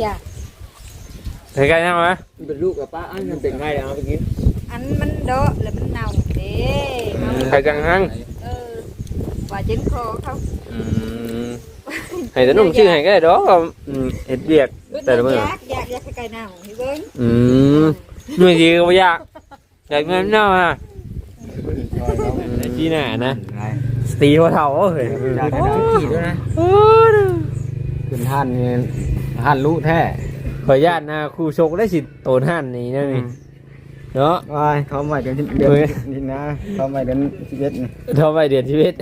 อย่าใครกันยังวะมันเป็นลูกกับป้าอันมันเป็นไงเดี๋ยวเอาไปกินอันมันเดาะแล้วมันเน่าเด้เน่าใครจังหังเออว่าเจ็นคอเขาอืมให้แต่นุ่มชื่อให้ก็ได้ดอกก็อืมเฮ็ดเบียกแต่ละมื้อยากยากยากไกลๆเน่าพี่เบิ้งอืมหน่วยดีก็บ่ยากอยากเงินเนาะฮะในที่หน้านะสตีหัวเท่าเฮ้ยอยากให้ได้ขี่ด้วยนะโอ้ดูขึ้นท่านนี่ ท่านรู้แท้ขออนุญาตนะครูชกได้สิโตนหันนี่นะนี่เนาะว้ายเขาใหม่เดือนเดือนนี่นะเขาใหม่เดือนสิบเอ็ดนี่เท่าไปเดือนชีวิต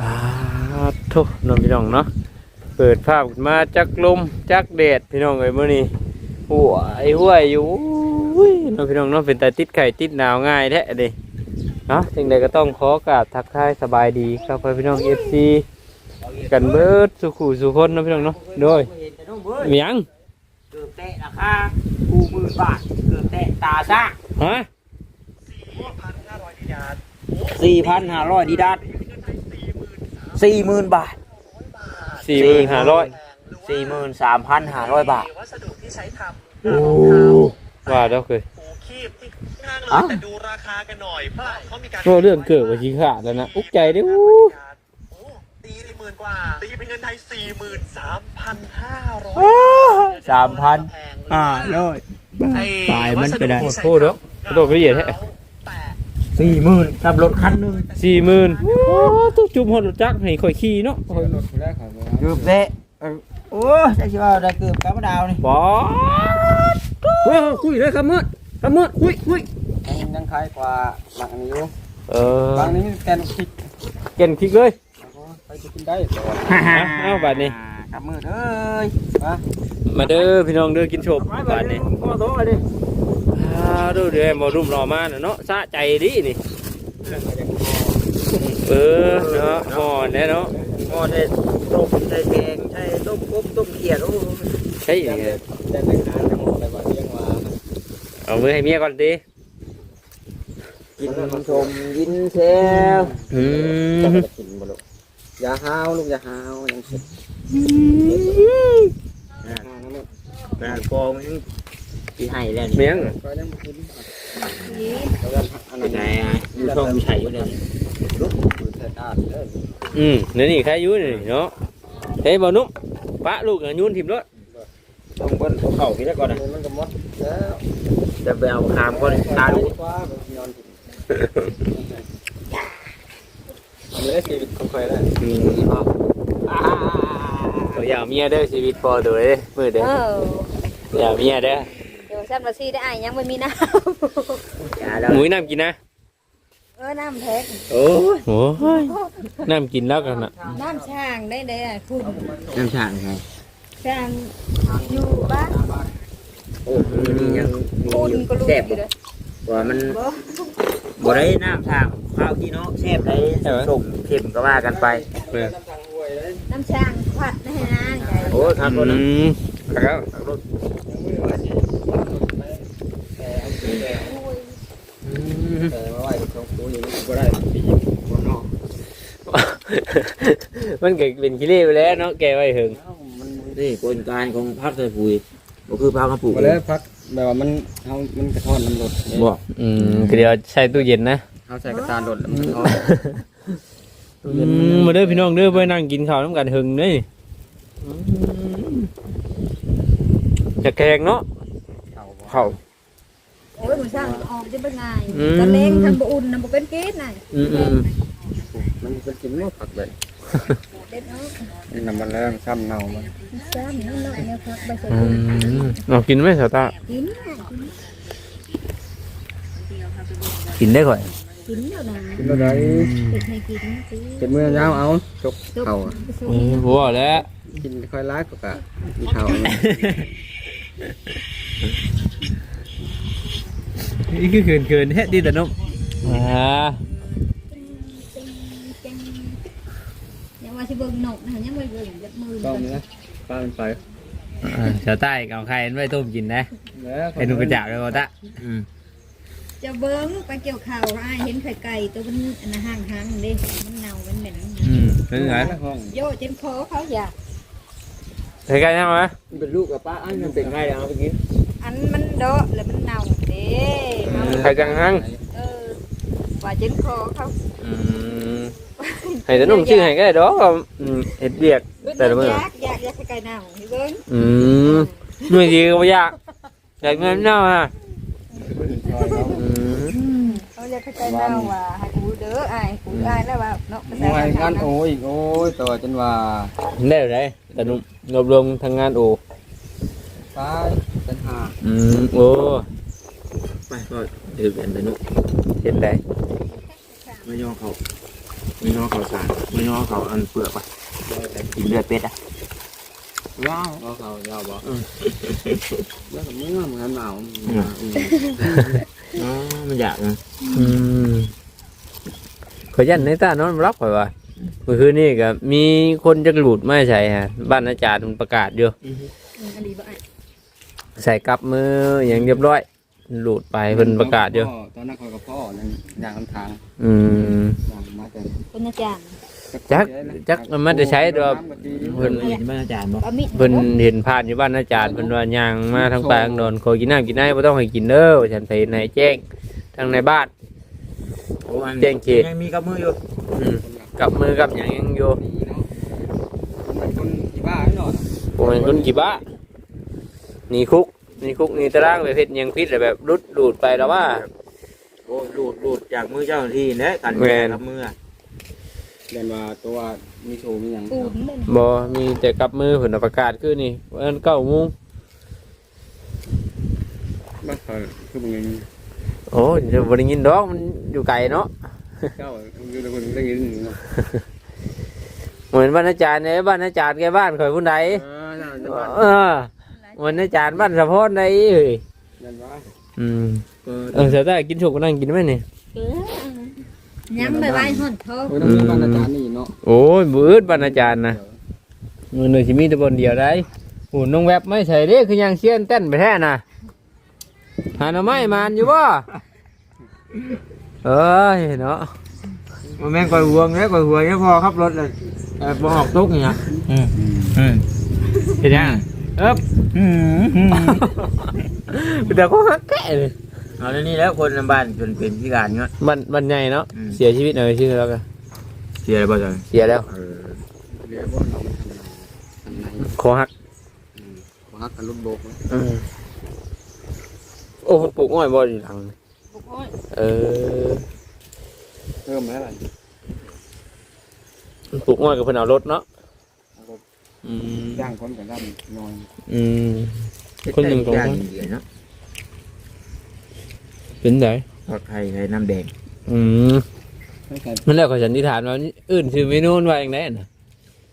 อ่าทุกน้องพี่น้องเนาะ เปิดภาพมาจักลมจักแดดพี่น้องเอ้ยมื้อนี้ หัวไอ้หัวอยู่อุ้ยน้องพี่น้องเนาะเป็นแต่ติดไข่ติดหนาวง่ายแท้เด้เนาะสิ่งใดก็ต้องขอกราบทักทายสบายดีครับพี่น้อง FC กันเบิดสุขุสุคนเนาะพี่น้องเนาะโดยมีหยังเกือบแตะราคาคูหมื่นบาทเกือบแตะตาซ่าฮะสี่พันห้าร้อยดีดัตสี่หมื่นบาท4,500สี่หมื่นสามพันห้าร้อยบาทวัสดุที่ใช้ทำโอ้ว่าแล้วเคยหูคีบที่ข้างเลอะยแต่ดูราคากันหน่อยเพราะเขามีการก็เรื่องเกิดว่าสิขาดแล้วนะ อุกใจเด้อโอ้ตีได้หมื่นกว่า ตีเป็นเงินไทยสี่หมื่นสามพันห้าร้อยสามพันอ่าร้อยตายมันไปได้โอ้โหเด้อโอ้โหละเอียดแท้แต่สี่หมื่นกับรถคันหนึ่ง40,000โอ้ตุ๊จุ่มฮอดรถจักรให้ข่อยขี่เนาะคนรถแรกครับเกือบแตะเออ โอ้ยจะว่าได้เกือบกับมะนาวนี่บอสเฮ้ยคุยเลยคำมืดคำมืดคุยคุยยังคล้ายกว่าบางอันนี้อยู่เออบางนี้แกนพริกเก่นคลิกเลยไปจะกินได้เอาเอาบัดนี้กับมือเอ้ยมามาเด้อพี่น้องเด้อกินโฉบบัดนี้พ่อโตเลยอ่าดูเดี๋ยวให้หมอรุ่มรอมาน่ะเนาะสะใจดินี่เออเนาะหมอแน่เนาะหม้อได้ ต้มได้แกงได้ต้มกบต้มเขียดโอ้ยใช่แต่แต่แต่งานทั้งหมดเลยว่าเลี้ยงว่าเอามือให้เมียก่อนดิกินชมยินเซลอืมกินบ่ลูกอย่าห้าวลูกอย่าห้าวยังเสร็จงานกองยังที่ให้แล้วเมีนี่ยงก็ยังกินนี่แล้วกันอันเป็นั้นนไงอะอยู่ช่องอยู่ไฉอยู่เลยลูก อยู่ใส่ตาเด้ออืมนี่นี่ใครอยู่นี่เนาะเฮ้ยบ่นุ่มปะลูกอะยุ่นทิมรถต้องเบิ้ลเอาเข้าพี่แล้วก่อนนะมันก็หมดแล้วจะไปเอาคามก่อนตาดูกว่าแบบนอนกินอันนี้ได้ชีวิตของใครได้อืมเขาอยากเมียเด้อชีวิตพอตัวเด้อมือเด้อเอออยากเมียเด้อเดี๋ยวฉันมาซีได้อ้ายยังไม่มีน้อย่าแล้วหมุ้ยน้ำกินนะำ เออน้ำแพ็กโอ้ยโอ้ยน้ำกินแล้วกันนะน้ำช่างได้เด้อคุณน้ำชาไงช่างอยู่บ้านโอ้มันนี่ยังมีคุณอยู่ก็รู้แซ่บอยู่เด้อว่ามันบ่บ่ได้น้ำชาข้าวที่เนาะแซ่บได้ส่งเข็มก็ว่ากันไปน้ำช่างควัดนะฮะใหญ่โอ้ยครับรถอืมครับรถ แต่ว่าไหวของกูอยู่นี่ก็ได้ปีบนนอกมันก็เป็นกิเลสไปแล้วเนาะแกไว้หึงมันนี่กลไกของพักใส่ปุ๋ยก็คือพักกระปุกมาแล้วพักแบบว่ามันเอามันกระท้อนมันหลดบ่อืมก็เดี๋ยวใส่ตู้เย็นนะเอาใส่กระตาหลดแล้วมันกระท้อนอืมมาเด้อพี่น้องเด้อไปนั่งกินข้าวน้ำกันหึงเด้ออืมจะแกงเนาะข้าว โอ้ยมันช่างออกจะเป็นไงอืมตะเล้งทำบ่อุ่นน่ะบ่เป็นเกสน่ะอืมอืมมันเป็นกินว่าผักเลยเด็ดเนาะนี่น้ำมันแรงซ้ำเน่ามันซ้ำนิดหน่อยเนี่ยครับใบใส่อืถุงมเรากินไหมสาวตากินน่ะกินได้ก่อนกินแล้วนะกินอะไรเด็กให้กินสิกินเมื่อยาวเอาจกเข่าอะอืมบัวแล้วกินค่อยร้ายกว่ากะมีเข่า นี่คือเขินเขินๆแฮะดีแต่นมอ่ายังว่าสิเบิ่งนกนะยังไม่เบิ่งจับมือต้องนะป้ามันไปอ่าชาวใต้กับใครไว้ต้มกินนะแล้วเป็นนุ่กระจาบเลยบ่ตะอืมจะเบิ้งไปเกี่ยวข่าวอ้ายเห็นไข่ไก่ตัวมันอันนะห่างหางๆเด้มันเน่ามันเหม็นอืมเป็นไงห้องโย่เจนคอเขาอยากใครกันยังไหมเป็นลูกกับป้าอันมันเป็นไงเดี๋ยวเอาไปกินอันมันเดาะแล้วมันเน่า เด้เน่าใครจังหังเออว่าเจนคอเขาอืมให้แต่นุ่มชื่อให้ก็ได้ดอกก็อืมเฮ็ดเบียกแต่ละ มื้ออยากอยากอยากไข่ไก่เน่าพี่เบิ้งอืมหน่วยดีก็บ่ยากอยากเงินเน่าฮะอืมเขาอยากไข่ไก่เน่าว่าให้กูเด้ออ้ายกูอ้ายแล้วว่าเนาะภาษามวยไทงานยโอ้ยโอ้ยต่อจนว่าได้ได้แต่นุ่มรวบรวมทางงานโอตายเป็นหาอืมโอ้ไปก็ดื่มกันไปนุ๊กเห็นได้ไม่ย่อเขาไม่ย่อเขาสารไม่ย่อเขาอันเปลือกปะกินเลือดเป็ดอะว้าวเอาเขายาวบ่แล้วก็เมื่อเหมือนหนาวอ๋อมันอยากนะอืมขอยันในตานอนบล็อกไปว่าเมื่อคืนนี้ก็มีคนจะหลุดไม่ใช่ฮะ บ้านอาจารย์มันประกาศอยู่อืมอันนี้บ่อ้ายใส่กับมืออย่างเรียบร้อย หลุดไปเพิ่นประกาศอยู่ตอนนั้นคอยกับพ่อนั่นอย่างทางอืมอย่างมาแต่เป็นอาจารย์จักจักมันจะใช้ตัวเพิ่นเห็นบ้านอาจารย์บอกเอามีดเพิ่นเห็นผ่านอยู่บ้านอาจารย์เพิ่นว่าย่างมาทางปลางโดนขอกินน้ำกินน้ำบ่ต้องให้กินเด้อว่าฉันไปในแจ้งทางในบ้าน แจ้งเขต ยังมีกับมืออยู่อืมกับมือกับอย่างยังอยู่ดีเนาะเป็นคนที่บ้าหน่อยผมเป็นคนกี่บ้าหนี่คุก หนี่คุกหนี่ตารางไปเพชรยังพิษเลยแบบรุดดูดไปแล้วว่า โอ้หลุดหลุดจากมือเจ้าหน้าที่เนี่ยกันแม่น กับมืออะเรียนว่าตัวมีโชว์มีอย่างปูนเลยนะบอมีแต่กับมือผลประกาศคือนี่วันเก้าโมงบ้านเขาคือมึงโอ้ยจะบริยินดอกมันอยู่ไกลเนาะเจ้าอยู่ในคนได้ยินเนาะเหมือนบ้านอาจารย์เนี่ยบ้านอาจารย์แกบ้านข่อยผู้ใดเออนั่นจะบ้านเออ เหมือนอาจารย์บ้านสะพอนใดเอ้ยนั่นว่าอืมเปิดเออเสียแต่กินฉกก็นั่งกินไหมนี่เออย้ำไปไว้ห่อนทองโอ้ยต้องมีบ้านอาจารย์นี่เนาะโอ้ยบืดบ้านอาจารย์นะมือหนึ่งชิมีแต่บนเดียวได้โอ้น้องแวบไม่ใช่เด้คือยังเชียนเต้นไปแท้น่ะหาหน่อไม้มานอยู่บ่เอ้ยเนาะมันแม่งก่อยห่วงเนี่ยก่อยห่วงเนี่ยพอขับรถเลยเออพอออกตุกเนี่ยอืมอืมเห็นยัง เอ๊บอืมอืมเดี๋ยวก็ฮักแก่เลยเอาแล้วนี่แล้วคนในบ้านจนเป็นพิการเนาะบันบันใหญ่เนาะอืม เสียชีวิตหน่อยชื่อแล้วกันเสียอะไรบ้างเสียแล้วเออเรียกว่าเราทำไหนคอหักขอฮักกันรุ่นโบกโอ้มันปลูกอ้อยบ่อยู่หลัง บุกอ้อยเออเพิ่มแล้วอะไรมันปลูกอ้อยกับเพิ่นเอารถเนาะ อืมย่างคนกับด้านนอนอืม คนหนึ่งของย่างอินเดียเนาะเป็นไงทอดไข่ไข่น้ำแดงอืมไม่ใส่มันแล้วก็สันนิษฐานว่าอื่นชื่อเมนูว่าอย่างไรน่ะ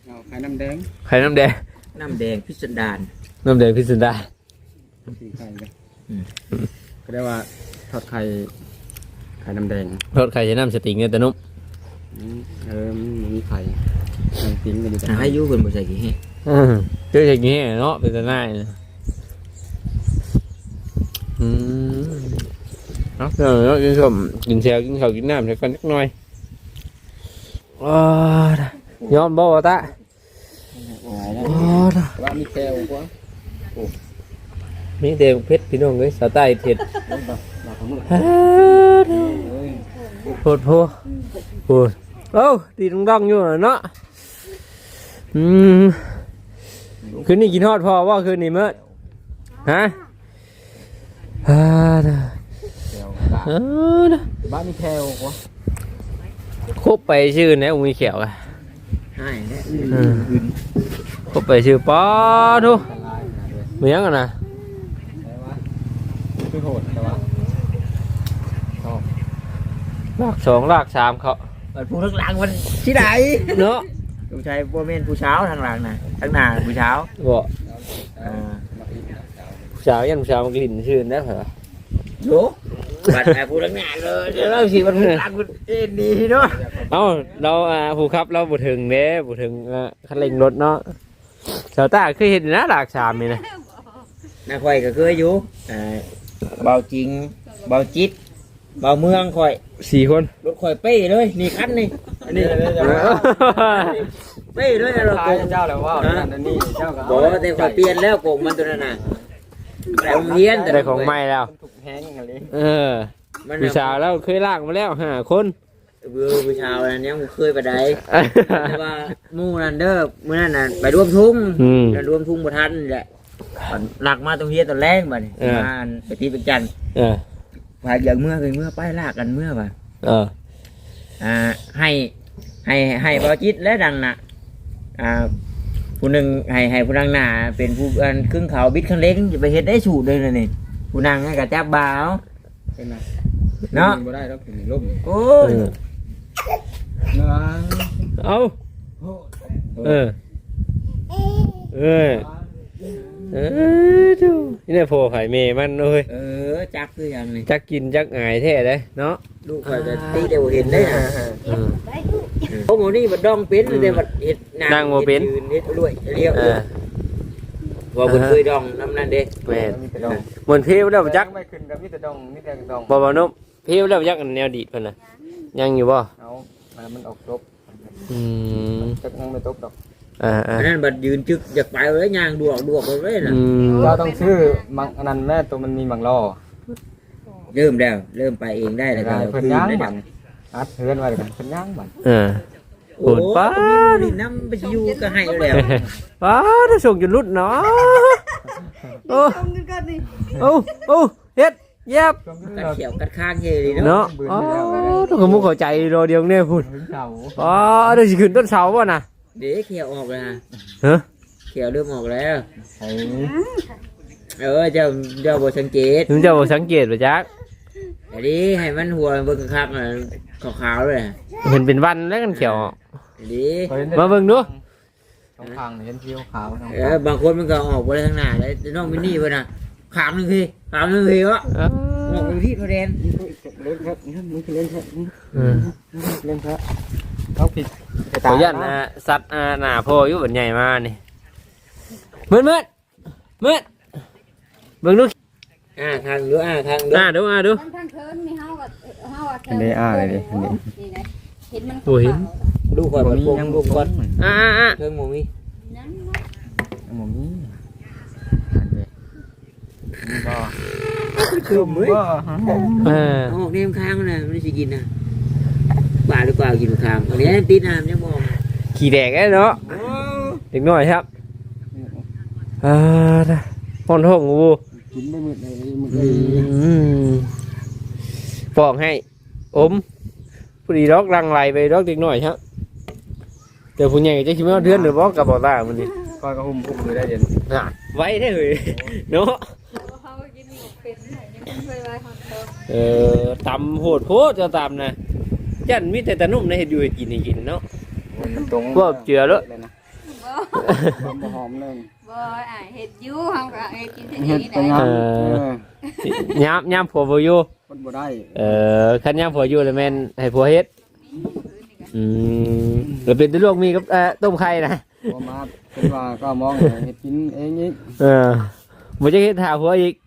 เอาไข่น้ำแดงไข่น้ำแดงน้ำแดงพิสดารน้ำแดงพิสดารสีไข่เลยก็ได้ว่าทอดไข่ไข่น้ำแดงรสไข่ใช้น้ำสติงเนี่ยแต่นุ่มเออมันมีไข่ ไข่ปิ้งกันอยู่แต่หาให้อยุ่คนบ่ใส่กี่ให้อืมเจออย่างนี้เนาะเป็นแต่น่ายนะอืมเนาะเดี๋ยวเนาะกินส้มกินแซวกินข้าวกินน้ำใส่กันนิดหน่อยว้ายอมบ่วะตะหายแล้วว้าว่ามีแก้วกว่ามีเดวเพชรพี่น้องเลยสาวใต้เท็ดเราของมึงฮ่าเอ้ยโพดโพโพดเอ้าตีดองๆอยู่น่ะเนาะ อืมคืนนี้กินฮอดพอว่าคืนนี้เมื่อฮะฮ่าแก้วกะเออนะบ้านมีแก้วกว่าคบไปชื่อนะอุ้งมีเขียวอะให้เนี่ยอืมคบไปชื่อป๊อทุละลายหาด้วยเมียงกันนะแต่ว่าคือโหดแต่ว่าลากสองลากสามเขามันผู้ทั้งหลังมันที่ไหนเนาะ ลุงชัยพ่อแม่นผู้เช้าทางหลังน่ะทางหน้าผู้เช้าบอกเออมาอีกแล้วผู้สาวยันผู้สาวมันกลิ่นชื่อนะเหรอโยบัดแอบผู้ทั้งหน้าเลยเดี๋ยวเราสิมันผู้หลังมันเอ็นดีเนาะเอ้าเราอ่าผู้ครับเราบุถึงเด้บุถึงอ่าคันเร่งรถเนาะสาวตาเคยเห็นนะหลากสามนี่นะนาข่อยก็เคยอยู่อ่าเบาจริงเบาจิต เบาเมืองข่อยสี่คนรถข่อยเป้เลยนี่คันนี่อันนี้เป้เลยรถขายโกงเจ้าแล้วว่าอันนี้เจ้าก็บอกว่าแต่ข่อยเปลี่ยนแล้วโกงมันตัวนั้นน่ะแต่โรงเรียนแต่ได้ของใหม่แล้วถูกแห้งอะไรเออมันผู้สาวแล้วเคยลากมาแล้วห้าคนเบื่อผู้ชาวนั้นยังบ่เคยไปได้แต่ว่าหมู่นั่นเด้อมื้อนั้นน่ะไปร่วมทุ่งอืมแล้วร่วมทุ่งบ่ทันนี่แหละหลักมาตรงเฮียตอนแรกบัดนี้เออมาไปตีเป็นจันทร์ เออพายอย่างเมื่อเคยเมื่อไปลากกันเมื่อบ่ะเออ อ่า ให้ให้ให้บอจิตและดังนะอ่าผู้หนึ่งให้ให้ผู้นางหนาเป็นผู้อันครึ่งเขาบิดข้างเล็กจะไปเฮ็ดได้สูตรเลยนะนี่ผู้นางให้กับจับบ่าว เป็นไงเนาะ บ่ได้แล้วถึงล่มโอ้ยเนื้อเอา เออ เออ เออดูนี่แหละโผล่ไข่เมย์มันเลยเออ จักคืออย่างนี้จักกินจักอายแท้เลยเนาะลูกคอยจะตีเดียวเห็นได้นะอืมโอ้โหนี่มันดองเป็นแต่มันเห็ดหนั่งบ่เป็น ฮ็ดยืนเฮ็ดรวยเรียวเออ ว่าเพิ่นเคยดองน้ำนั่นเด้แม่นมีแต่ดองเหมือนเพลวแล้วจักไม่ขึ้นกับมีแต่ดองมีแต่ดองบ่บ่นบเพลวแล้วจักอันแนวดีดเพิ่นน่ะยังอยู่บ่เอามันออกจบอืมจักยังไม่ตกดอก อ่าอ่าอันนั้นบัดยืนจึกอยากไปเลยย่างดวกดวกเลยน่ะอืมเราต้องซื้อมังอันนั้นแม่ตัวมันมีมังล่อเริ่มแล้ว เริ่มไปเองได้แล้วก็เพิ่นย่างบันอัดเฮือนไว้กันเพิ่นย่างบันเออโอ้โอ้ยยป้านี่น้ำไปอยู่ก็ให้แล้วป้าถ้าส่งจนรุดเนาะโอ้ตรงกันกันนี่โอ้โอ้เฮ็ดเย็บกัดเขียวกัดข้างเฮเลยเนาะเนาะอ๋อต้องขมุกเข้าใจรอเดียวเนี่ยพุ่นเสาอ๋อเดี๋ยวสิขึ้นต้นเสาป่ะนะ เดี๋ยวเขียวออกแล้วฮะฮะเขียวเริ่มออกแล้วไอ้เออเจ้าเจ้าบ่สังเกตถึงจะบอกสังเกตป่ะจ๊ะอันนี้ให้มันหัวเบิ่งคักๆน่ะขาวๆเลยฮะเห็นเป็นวันแล้วกันเขียวอันนี้มาเบิ่งดูตรงทางเห็นผิวขาวตรงเออบางคนมันก็ออกไปทางหน้าเลยแต่น้องมินนี่เพิ่นน่ะ ขามหนึงทีขามหนึงทีวะอ่าออกไปที่พระแดนเล่นครับมึงเล่นครับอืมเล่นครับเขาผิดขอยันนะสัตว์อ่าหน้าพ่ออยู่บันใหญ่มานี่มืดมืดมืดเบิ่งดูอ่าทางดูอ่าทางดูอ่าดูอ่าดูมันทางเทินนี่เฮากับเฮากับอันนี้อ่าเลยดิอันนี้นี่นะเห็นมันโอ้เห็นดูก่อนบ่ก่อนมีปรุงยังปรุงก่อนอ่าอ่าอ่าเครื่องหมูมีนั่นบ่มี ก็คือมือเออออกเนมค้างนะไม่ได้สิกินนะป่าหรือเปล่ากินค้างอันนี้ติดน้ำยังมองขี่แดกไอ้เนาะเด็กน้อยครับอ่านะพ่อนท้องงูกินได้มืดเลยมืดอืมปอกให้อมผู้ดีดอกรังไหลไปดอกเด็กน้อยครับเดี๋ยวผู้ใหญ่จะคิดว่าเดือนหรือบอกกับบอกตามันนี่ก็ก็หุ่มหุ่มเลยได้เย็นน่ะไว้ได้เลยเนาะ เฮากินนี่เป็นยัง เคยไว้ฮอนเทินเออตำโหดโพดจะตำนะยันมีแต่ตะนุ่มในเห็ดอยู่ให้กินให้กินเนาะมันตรงพวกเจือเลยเลยนะบ่หอมเลยบ่อะเฮ็ดอยู่เฮาก็เฮ็ดกินเฮ็ดเฮ็ดนี่เป็นได้งานยามยามผัวบ่อยู่มันบ่ได้เออคันยามผัวอยู่เลยแม่นให้ผัวเฮ็ดอืมแล้วเป็นตัวลูกมีกับเอ่อต้มไข่นะพอมาเป็นว่าก็มองเฮ็ดกินเองอีกเออบ่จะเฮ็ดหาผัวอีกบ่ได้เฮ็ด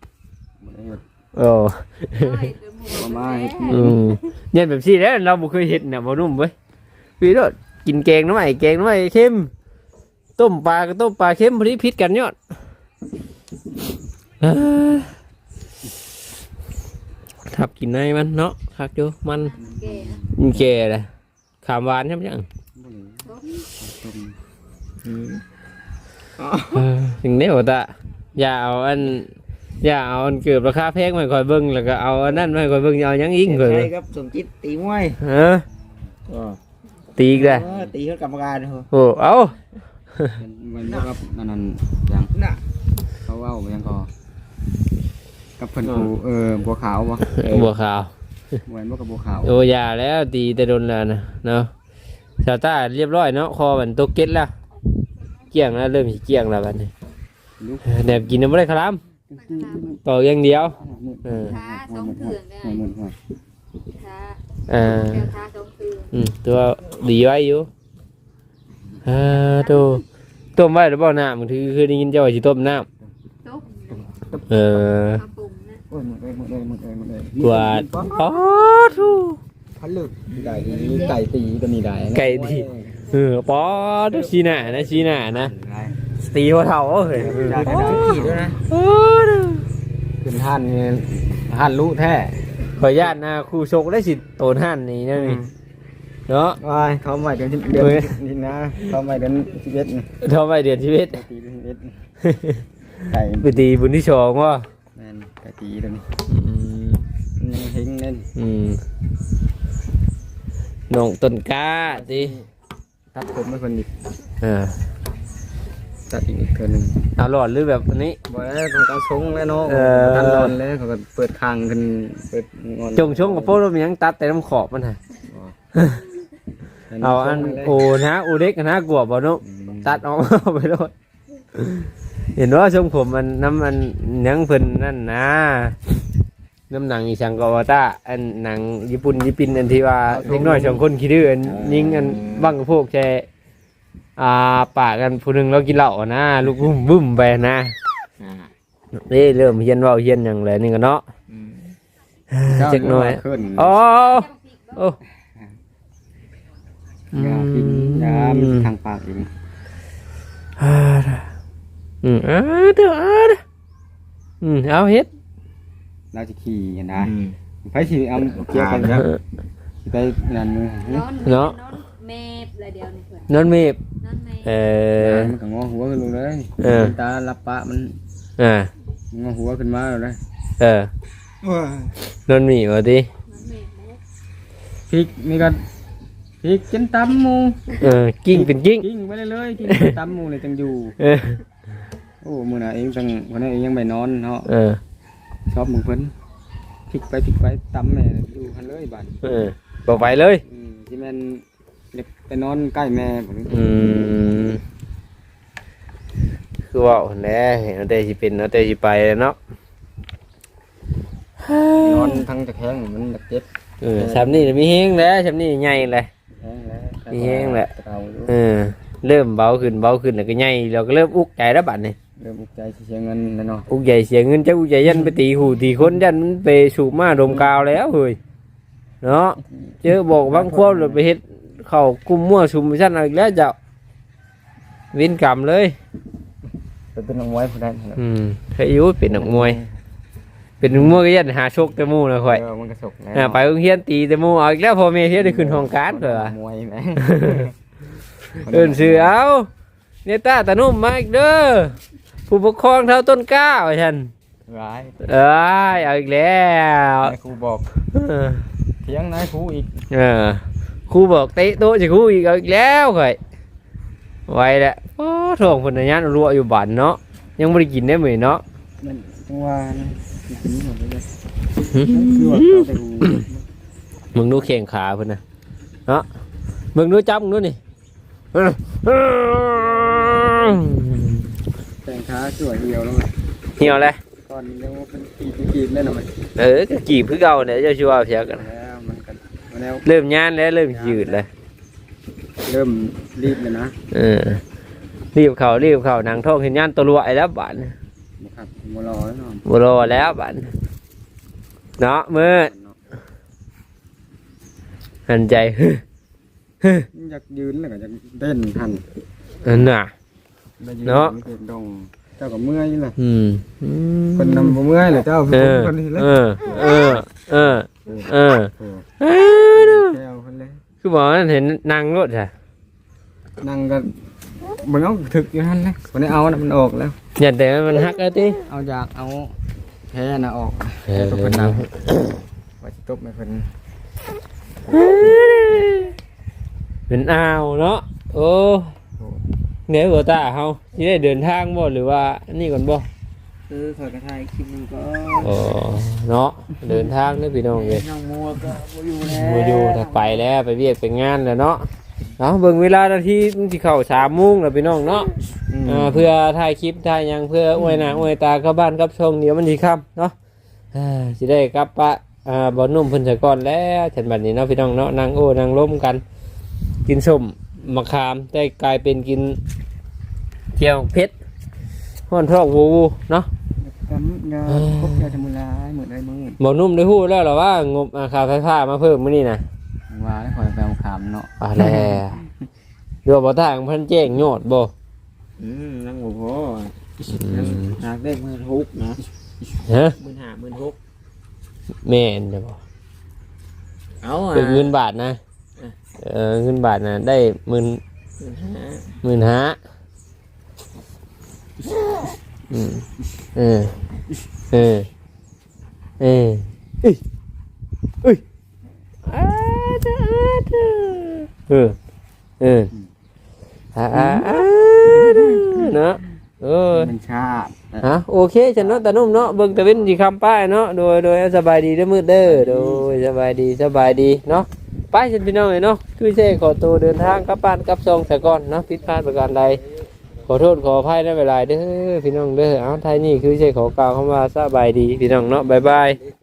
โอ้พอมาเฮ็ดกินอืมเย็นแบบซี่แล้วเราบ่เคยเห็นน่ะบ่นุ่มเว้ยพี่โดดกินแกงหน้ำใหม่แกงหน้ำใหม่เค็มต้มปลาก็ต้มปลาเค็มพอดีพิษกันยอดเอ้อทับกินในมันเนาะคักอยู่มันแก่มันแก่เลยขามหวานใช่ไหมยังเออถึงนี้ว่าตาอย่าเอาอัน อย่าเอาอันเกือบราคาแพงมาคอยเบิ่งแล้วก็เอาอันนั้นมาคอยเบิ่งเอาหยังอิงคอยใช่ครับสมจิตตีมวยเออตีอีกเลยเออตีเขากรรมการเหรอโอ้เอามันบ่กับอันนั้นยังน่ะเขาเว้ายังก็กับเพิ่นกูเออบัวขาวบ่บัวขาวเหมือนบ่กับบัวขาวโอ้ยาแล้วตีแต่โดนแล้วนะเนาะชาวใต้เรียบร้อยเนาะคอมันตกเก็ตแล้วเกี่ยงแล้วเริ่มสิเกี่ยงแล้วบัดนี้แหนบกินน้ำไม่ได้ครับ ต่ออย่างเดียวเออทาสองเถื่อนได้เหมือนหัวทาเออแก้วทาสองเถื่อนอืมตัวดีไว้อยู่อ่าดูต้มไว้หรือเปล่าน้ำบางทีคือได้ยินเจ้าว่าสิต้มน้ตุ๊บำเออมาปรุงนะโอ้ยหมดเลยหมดเลยหมดเลยหมดเลยกวาดอ๋อทูพันลึกไก่ตีไก่ตีก็มีได้นะไก่ตีเออปอดูชีหน้านะชีหน้านะส ตีหัวเท่าเฮ้ยได้ได้ได้ขีดด้วยนะขึ้นท่านนี่ท่านรู้แท้ขออนุญาตนะครูชกได้สิโตนหันนี่นะนี่เนาะว้ายเขาใหม่เดือนเดือนนี่นะเขาใหม่เดือนสิบเอ็ดนี่ทำไมเดือนชีวิตไก่ตีเดือนสิบเอ็ดนี่ไก่ไปตีบุญที่สองว่ะแม่นไก่ตีตัวนี้เฮงเล่นน้องต้นกาดิตัดผมไม่คนดิเออ ตัดอีกเทือหนึ่งเอาหลอดหรือแบบอันนี้บอกแล้วเขาก็ชงแล้วเนาะเออทันนอนแล้วเขาก็เปิดคางขึ้นเปิดงอนจงชงกับโป้รถมียังตัดแต่น้ำขอบมันฮะเอาอันโอ้นะโอเด็กนะกลัวบ่เนุตัดออกเอาไปโลดเห็นว่าชมผมมันน้ำมันหนังเพิ่นนั่นนะน้ำหนังอีสังกอวาตาอันหนังญี่ปุ่นญี่ปุ่นอันที่ว่าเด็กน้อยสองคนขี้ดื้ออันยิงอันบังกับพวกแช อ่าปากกันผู้หนึงเรากินเหล้านะลูกบุ้มบึ้มไปนะอ่านี่เริ่มเฮียนเว่าเฮียนอย่างไรนี่กันเนาะอืมจักหน่อยขึ้นอ๋อโอ้ยากินยามีทางปากอีกอ่าอืมอ่าเดี๋ยวอ่าเดี๋ยวอืมเอาเฮ็ดเราจะขี่เห็นได้อืมไปสิเอาเกี่ยวกันครับสิไปนั่นมือนอนเนาะนอนเมฟละเดียวนี่เพิ่นนอนเมบนอนเมฟเออ มันก็งอหัวขึ้นลงเลยเออ ตาลับปะมันอ่างอหัวขึ้นมาแล้วนะเออนอนมีบ่ตินอนเมฟเด้อพริกนี่ก็พริกจนตำหมูเออกิ้งเป็นกิ้งกิ้งไปเลยเลยกิ้งไปตำหมูเลยจังอยู่เออโอ้มือน่ะเองจังวันนี้เองยังไปนอนเนาะเออชอบมึงเพิ่นพลิกไปพลิกไปตำแม่อยู่หันเลยบาดเออบ่ไปเลย อืมที่แม่น เด็กไปนอนใกล้แม่ผมอืมคือว่าแหน่เห็นเอาแต่สิเป็นเอาแต่สิไปเนาะนอนทั้งตะแคงมันเจ็บเออชำนี่มีเฮงแล้วชำนี่ใหญ่เลย แห้งแล้วมีแห้งแหละ เราอยู่เออ เริ่มเบาขึ้นเบาขึ้นแล้วก็ใหญ่เราก็เริ่มอุกใจแล้วบัดนี้เริ่มอุกใจสิเสียเงินแล้วเนาะอุกใหญ่เสียเงินจะอุกใหญ่ยันไปตีหูตีคนยันมันไปสูบมาดมกาวแล้วเฮ้ยเนาะเจอบอกบางควบเลยไปเฮ็ด เข้ากุมมั่วชุมชั้นเอาอีกแล้วเจ้าวินกรรมเลยไปเป็นน้องไว้ผู้ใดนั่นแหละอืมเคยอยู่เป็นนักมวย เป็นนักมวยก็ยันหาโชคแต่หมู่นะข่อยเออมันกระสกแล้วอ่าไปโรงเรียนตีแต่หมู่เอาอีกแล้วพ่อแม่เฮ็ดได้ขึ้นห้องการเถอะมวยแหมเอิ้นชื่อเอาเนี่ยตาตานุ่มมาอีกเด้อผู้ปกครองเท่าต้นกล้าว่าฉันร้ายเอ้ยเอาอีกแล้วนายครูบอกเออเถียงนายครูอีก เออ ครูบอกเตะโต๊ะจะครูอีกเอาอีกแล้วข่อยไว้แหละโอ้ทองคนนั้นรัวอยู่บ้านเนาะยังไม่ได้กินได้เหมือนเนาะมันจังหวะนะกินหมดเลยคือว่าเขาไปดูมึงดูแข่งขาเพิ่นนะเนาะมึงดูจับมึงดูนี่เออเออแต่งขาสวยเดียวแล้วมันเหี่ยวเลยก่อนเรียกว่าเป็นกีบเป็นกีบแล้วนะมันเออก็จีบคือเก่าเนี่ยเจะชัวร์เพียกันแล้วมันกันมา แล้วเริ่มยานแล้วเริ่มยืดเลยเริ่มรีบเลยนะเออรีบเข่ารีบเข่าหนังท้องเห็นยานตัวรวยแล้วบานครับมารอแล้วเนาะบรอแล้วบานเนาะมือหันใจอยากยืนแล้วก็อยากเต้นทันอันน่ะได้ยืเนาะเต้นดงเจ้าก็เมื่อยเลยอืมอืมคนนำบ่เมื่อยเลยเจ้าเออคนนี้เลยเออเออเออเออโอ้เออแก้ว คนเลยคือบอกว่าเห็นนางรถอะนั่งก็มันเอาถึกอยู่นั่นเลยวันนี้เอานะมันออกแล้ว อย่าแต่มันหักแล้วติเอาจากเอาแพ้น่ะออกเออตัวเป็นนำว่าจะตบไม่เพิ่นเป็นอ้าวเนาะโอ้เหนือหัวตาเฮาที่ได้เดินทางบ่หรือว่าอันนี่ก่อนบ่ เออขอยกระทายคลิปนึงก็อ๋อเนาะเดินทางเด้อพี่น้องเอ้ยน้องมัวก็บ่อยู่แล้วบ่อยู่ถ้าไปแล้วไปเวียกไปงานแล้วเนาะเอาเบิ่งเวลานาทีมันสิเข้า3:00นแล้วพี่น้องเนาะมอ่าเพื่อถ่ายคลิปถ่ายหยังเพื่ออวยหน้าอวยตาเข้าบ้านกับช่องเดี๋ยวมันสิค่ำเนาะอ่าสิได้กลับปะอ่าบ่นุ่มเพิ่นซะก่อนแล้วฉันบัดนี้เนาะพี่น้องเนาะนั่งโอ้นั่งล้มกัน กินส้มมะขามได้กลายเป็นกินเกี่ยวเพชรห้อนทอกวูวูเนาะ กำยาครบยาทำมุลายเหมือนได้มือบ่นุ่มได้ฮู้แล้วเหรอว่างบอาคาไฟฟ้ามาเพิ่มมื้อนี้น่ะว่าแล้วคอยไปเอาขามเนาะอ่าแล้วเดี๋ยวบ่ทางเพิ่นแจ้งยอดบ่อืมนั่งบ่พอยังหากได้หมื่นหกนะฮะหมื่นห้าหมื่นหกแม่นเด้อบ่เอาอะเป็นเงินบาทนะเออเงินบาทน่ะได้หมื่นหมื่นห้าหมื่นห้าอืมเออ เออเออเอ้ยเอ้ยอาเด้ออาเด้อเออเอออาอาอาเด้อเนาะเออมันชาติฮะโอเคฉันเนาะตานุ่มเนาะเบิ่งตะเว้นสิคำป้ายเนาะโดยโดยสบายดีเด้อมืดเด้อโดยสบายดีสบายดีเนาะไปฉันพี่น้องเอ้ยเนาะคือเช่ขอตัวเดินทางกลับบ้านกลับซองแต่ก่อนเนาะผิดพลาดประการใดข อโทษขออภัยในเวลาเด้อพี่น้องเด้อเอาไทยนี่คือใช่ขอกล่าวคำว่าสบายดีพี่น้องเนาะบ๊ายบาย